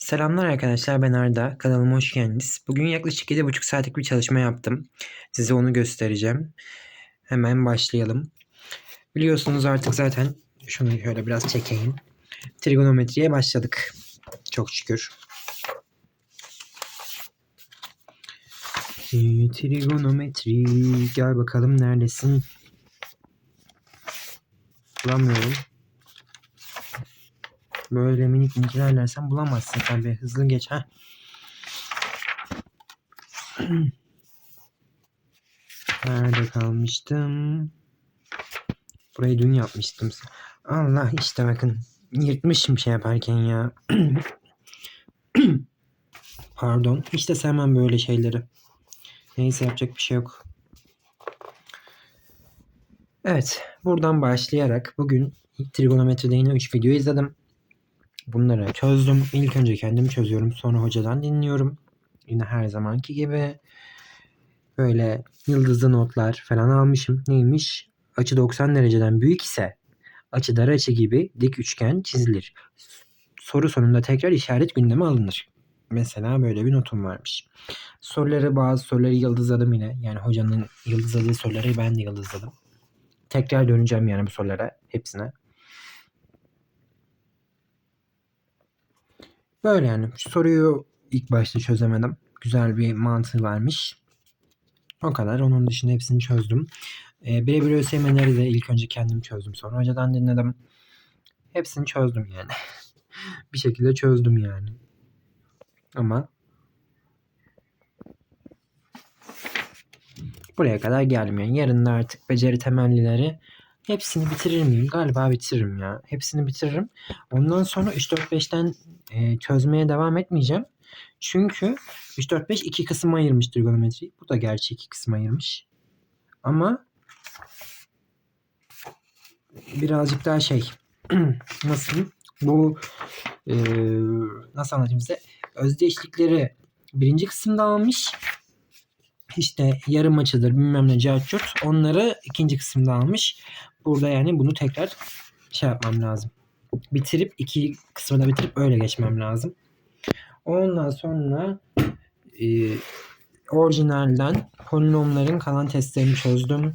Selamlar arkadaşlar ben Arda. Kanalıma hoş geldiniz. Bugün yaklaşık 7,5 saatlik bir çalışma yaptım. Size onu göstereceğim. Hemen başlayalım. Biliyorsunuz artık zaten şunu şöyle biraz çekeyim. Trigonometriye başladık. Çok şükür. Ee, Trigonometri gel bakalım neredesin? Bulamıyorum. Böyle minik minik ilerlersen bulamazsın tabii. Hızlı geç ha. Nerede kalmıştım? Burayı dün yapmıştım. Allah işte bakın. Yırtmışım şey yaparken ya. Pardon. De sevmem böyle şeyleri. Neyse yapacak bir şey yok. Evet. Buradan başlayarak bugün trigonometride yine 3 video izledim. Bunları çözdüm. İlk önce kendim çözüyorum. Sonra hocadan dinliyorum. Yine her zamanki gibi. Böyle yıldızlı notlar falan almışım. Neymiş? Açı 90 dereceden büyük ise açı dar açı gibi dik üçgen çizilir. Soru sonunda tekrar işaret gündeme alınır. Mesela böyle bir notum varmış. Soruları bazı soruları yıldızladım yine. Yani hocanın yıldızladığı soruları ben de yıldızladım. Tekrar döneceğim yani bu sorulara hepsine. Böyle yani. Şu soruyu ilk başta çözemedim. Güzel bir mantığı varmış. O kadar. Onun dışında hepsini çözdüm. E, birebir ÖSYM'leri de ilk önce kendim çözdüm. Sonra hocadan dinledim. Hepsini çözdüm yani. bir şekilde çözdüm yani. Ama buraya kadar geldim yani. Yarın da artık beceri temellileri hepsini bitirir miyim? Galiba bitiririm ya. Hepsini bitiririm. Ondan sonra 3-4-5'ten e, çözmeye devam etmeyeceğim. Çünkü 3-4-5 iki kısım ayırmış trigonometri. Bu da gerçi iki kısım ayırmış. Ama birazcık daha şey nasıl bu e, nasıl anlatayım size özdeşlikleri birinci kısımda almış işte yarım açıdır bilmem ne cahçurt onları ikinci kısımda almış. Burada yani bunu tekrar şey yapmam lazım. Bitirip iki kısmını bitirip öyle geçmem lazım. Ondan sonra e, orijinalden polinomların kalan testlerini çözdüm.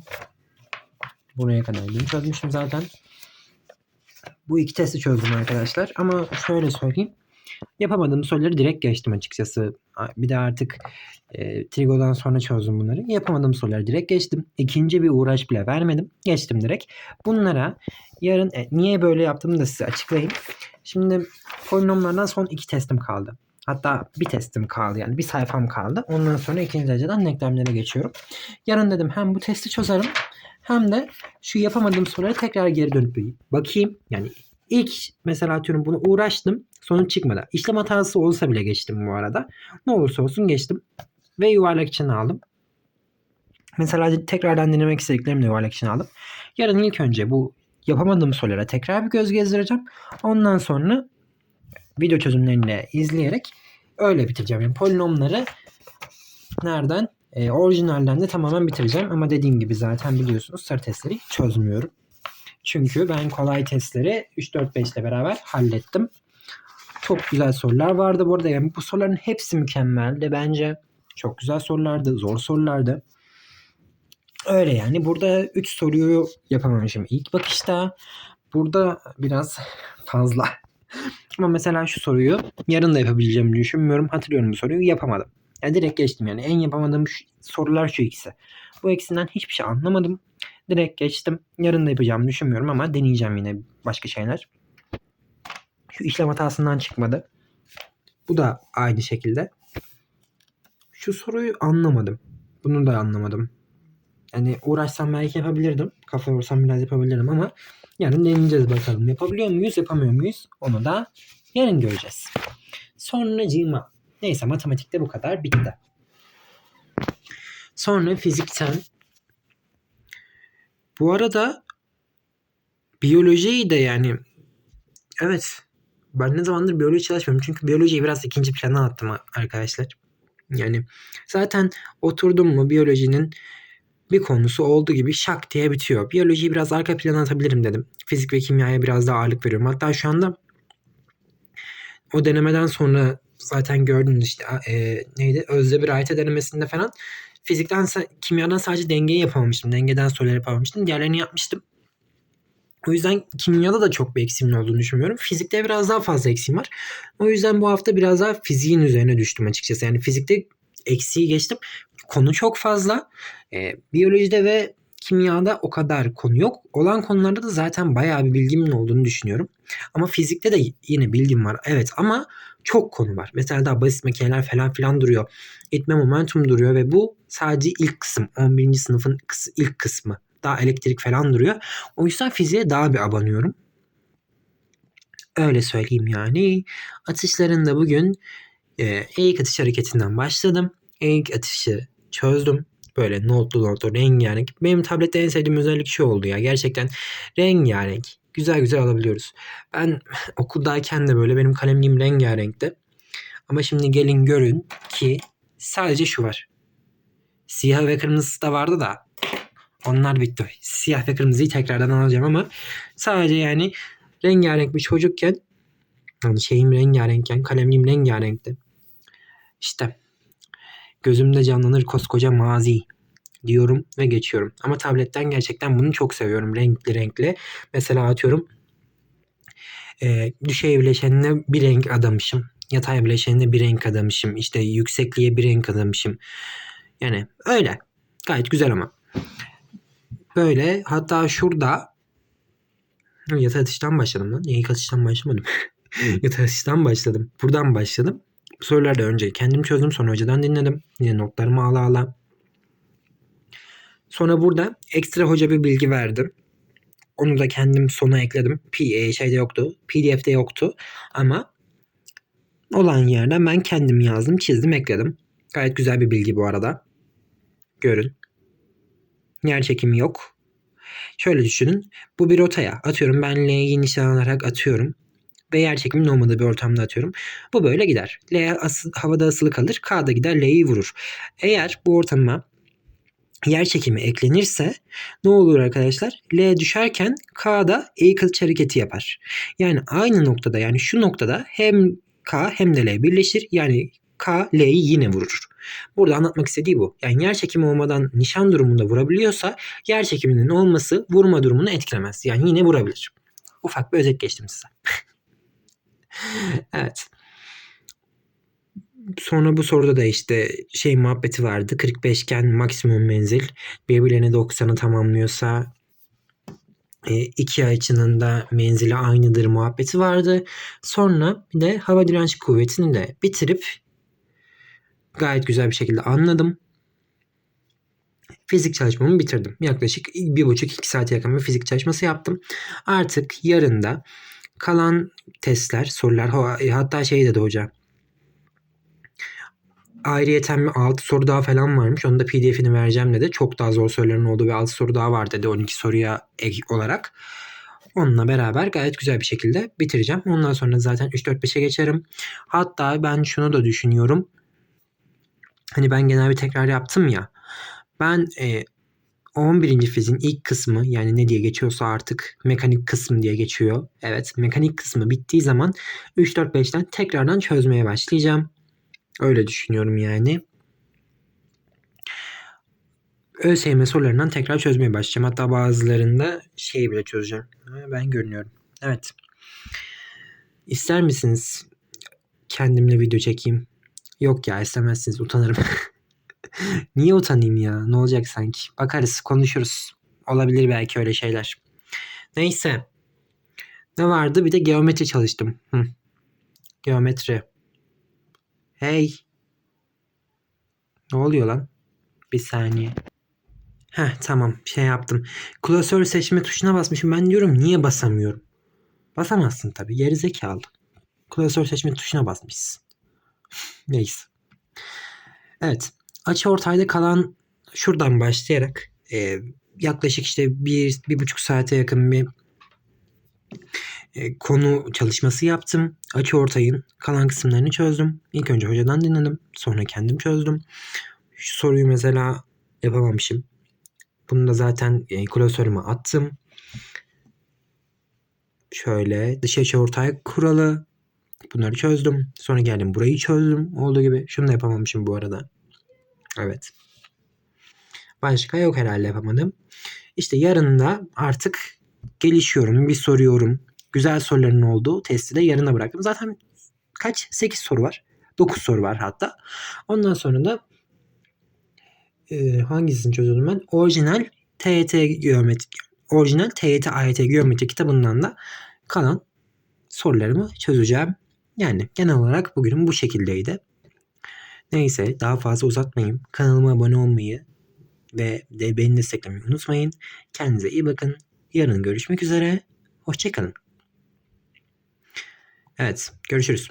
Buraya kadar bunu çözmüşüm zaten. Bu iki testi çözdüm arkadaşlar. Ama şöyle söyleyeyim. Yapamadığım soruları direkt geçtim açıkçası. Bir de artık e, Trigo'dan sonra çözdüm bunları. Yapamadığım soruları direkt geçtim. İkinci bir uğraş bile vermedim. Geçtim direkt. Bunlara yarın e, niye böyle yaptığımı da size açıklayayım. Şimdi polinomlardan son iki testim kaldı. Hatta bir testim kaldı yani bir sayfam kaldı. Ondan sonra ikinci dereceden denklemlere geçiyorum. Yarın dedim hem bu testi çözerim hem de şu yapamadığım soruları tekrar geri dönüp bakayım. Yani ilk mesela atıyorum bunu uğraştım sonuç çıkmadı. İşlem hatası olsa bile geçtim bu arada. Ne olursa olsun geçtim. Ve yuvarlak için aldım. Mesela tekrardan denemek istediklerimi de yuvarlak için aldım. Yarın ilk önce bu yapamadığım sorulara tekrar bir göz gezdireceğim. Ondan sonra video çözümlerini izleyerek öyle bitireceğim. Yani polinomları nereden? E, orijinalden de tamamen bitireceğim. Ama dediğim gibi zaten biliyorsunuz sarı testleri çözmüyorum. Çünkü ben kolay testleri 3-4-5 ile beraber hallettim. Çok güzel sorular vardı bu arada. Yani bu soruların hepsi mükemmeldi bence. Çok güzel sorulardı. Zor sorulardı. Öyle yani. Burada 3 soruyu yapamamışım ilk bakışta. Burada biraz fazla. Ama mesela şu soruyu yarın da yapabileceğimi düşünmüyorum. Hatırlıyorum bu soruyu yapamadım. Yani direkt geçtim yani. En yapamadığım sorular şu ikisi. Bu ikisinden hiçbir şey anlamadım. Direkt geçtim. Yarın da yapacağımı düşünmüyorum ama deneyeceğim yine başka şeyler. Şu işlem hatasından çıkmadı. Bu da aynı şekilde. Şu soruyu anlamadım. Bunu da anlamadım. Yani uğraşsam belki yapabilirdim. Kafa yorsam biraz yapabilirdim ama yarın deneyeceğiz bakalım. Yapabiliyor muyuz, yapamıyor muyuz? Onu da yarın göreceğiz. Sonra cima. Neyse matematikte bu kadar bitti. Sonra fizikten bu arada biyolojiyi de yani evet ben ne zamandır biyoloji çalışmıyorum. Çünkü biyolojiyi biraz ikinci plana attım arkadaşlar. Yani zaten oturdum mu biyolojinin bir konusu olduğu gibi şak diye bitiyor. Biyolojiyi biraz arka plana atabilirim dedim. Fizik ve kimyaya biraz daha ağırlık veriyorum. Hatta şu anda o denemeden sonra zaten gördünüz işte e, neydi Özde bir AYT denemesinde falan fizikten kimyadan sadece dengeyi yapamamıştım. Dengeden soruları yapamamıştım. Diğerlerini yapmıştım. O yüzden kimyada da çok bir eksiğimin olduğunu düşünmüyorum. Fizikte biraz daha fazla eksiğim var. O yüzden bu hafta biraz daha fiziğin üzerine düştüm açıkçası. Yani fizikte eksiği geçtim. Konu çok fazla. Ee, biyolojide ve kimyada o kadar konu yok. Olan konularda da zaten bayağı bir bilgimin olduğunu düşünüyorum. Ama fizikte de yine bilgim var. Evet ama çok konu var. Mesela daha basit makineler falan filan duruyor. İtme momentum duruyor ve bu sadece ilk kısım. 11. sınıfın ilk kısmı. Daha elektrik falan duruyor. O yüzden fiziğe daha bir abanıyorum. Öyle söyleyeyim yani. Atışlarında bugün e, eğik atış hareketinden başladım. Eğik atışı çözdüm. Böyle notlu notlu rengarenk. Benim tablette en sevdiğim özellik şu oldu ya. Gerçekten rengarenk. Güzel güzel alabiliyoruz. Ben okuldayken de böyle benim kalemliğim rengarenkti. Ama şimdi gelin görün ki sadece şu var. Siyah ve kırmızısı da vardı da onlar bitti. Siyah ve kırmızıyı tekrardan alacağım ama sadece yani rengarenk bir çocukken yani şeyim rengarenkken kalemliğim rengarenkti. İşte gözümde canlanır koskoca mazi diyorum ve geçiyorum. Ama tabletten gerçekten bunu çok seviyorum renkli renkli. Mesela atıyorum e, düşey bileşenine bir renk adamışım. Yatay bileşenine bir renk adamışım. İşte yüksekliğe bir renk adamışım. Yani öyle. Gayet güzel ama. Böyle hatta şurada yatay atıştan başladım lan. Eğik atıştan başlamadım. yatay atıştan başladım. Buradan başladım. Bu da önce kendim çözdüm sonra hocadan dinledim. Yine notlarımı ala ala. Sonra burada ekstra hoca bir bilgi verdim. Onu da kendim sona ekledim. P şeyde yoktu. PDF'de yoktu. Ama olan yerden ben kendim yazdım, çizdim, ekledim. Gayet güzel bir bilgi bu arada. Görün. Yer çekimi yok. Şöyle düşünün. Bu bir rotaya. Atıyorum ben L'yi nişan alarak atıyorum. Ve yer çekiminin olmadığı bir ortamda atıyorum. Bu böyle gider. L asıl, havada asılı kalır. K gider L'yi vurur. Eğer bu ortama yer çekimi eklenirse ne olur arkadaşlar? L düşerken K da eğik kılıç hareketi yapar. Yani aynı noktada yani şu noktada hem K hem de L birleşir. Yani K L'yi yine vurur. Burada anlatmak istediği bu. Yani yer çekimi olmadan nişan durumunda vurabiliyorsa yer çekiminin olması vurma durumunu etkilemez. Yani yine vurabilir. Ufak bir özet geçtim size. evet. Sonra bu soruda da işte şey muhabbeti vardı. 45 iken maksimum menzil birbirlerine 90'ı tamamlıyorsa e, iki açının da menzili aynıdır muhabbeti vardı. Sonra bir de hava direnç kuvvetini de bitirip gayet güzel bir şekilde anladım. Fizik çalışmamı bitirdim. Yaklaşık bir buçuk iki saate yakın bir fizik çalışması yaptım. Artık yarın da kalan testler, sorular hatta şey dedi hoca ayrıyeten bir 6 soru daha falan varmış. Onu da pdf'ini vereceğim dedi. Çok daha zor soruların olduğu bir 6 soru daha var dedi 12 soruya ek olarak. Onunla beraber gayet güzel bir şekilde bitireceğim. Ondan sonra zaten 3-4-5'e geçerim. Hatta ben şunu da düşünüyorum. Hani ben genel bir tekrar yaptım ya. Ben e, 11. fizin ilk kısmı yani ne diye geçiyorsa artık mekanik kısmı diye geçiyor. Evet mekanik kısmı bittiği zaman 3-4-5'ten tekrardan çözmeye başlayacağım. Öyle düşünüyorum yani. ÖSYM sorularından tekrar çözmeye başlayacağım. Hatta bazılarında şeyi bile çözeceğim. Ben görünüyorum. Evet. İster misiniz kendimle video çekeyim? Yok ya istemezsiniz utanırım. Niye utanayım ya? Ne olacak sanki? Bakarız konuşuruz. Olabilir belki öyle şeyler. Neyse. Ne vardı? Bir de geometri çalıştım. Hı. Geometri. Hey. Ne oluyor lan? Bir saniye. Heh tamam şey yaptım. Klasör seçme tuşuna basmışım. Ben diyorum niye basamıyorum? Basamazsın tabii. Geri zekalı. Klasör seçme tuşuna basmışsın. Neyse. Evet. Açı ortayda kalan şuradan başlayarak e, yaklaşık işte bir, bir buçuk saate yakın bir konu çalışması yaptım. Açı ortayın kalan kısımlarını çözdüm. İlk önce hocadan dinledim. Sonra kendim çözdüm. Şu soruyu mesela yapamamışım. Bunu da zaten e, klasörüme attım. Şöyle dış açı ortay kuralı Bunları çözdüm. Sonra geldim burayı çözdüm. Olduğu gibi. Şunu da yapamamışım bu arada. Evet. Başka yok herhalde yapamadım. İşte yarın da artık gelişiyorum. Bir soruyorum. Güzel soruların olduğu testi de yarına bıraktım. Zaten kaç? 8 soru var. 9 soru var hatta. Ondan sonra da e, hangisini çözüyordum ben? Orijinal TYT geometri orijinal TYT AYT geometri kitabından da kalan sorularımı çözeceğim. Yani genel olarak bugünüm bu şekildeydi. Neyse daha fazla uzatmayayım. Kanalıma abone olmayı ve de beni desteklemeyi unutmayın. Kendinize iyi bakın. Yarın görüşmek üzere. Hoşçakalın. Evet görüşürüz.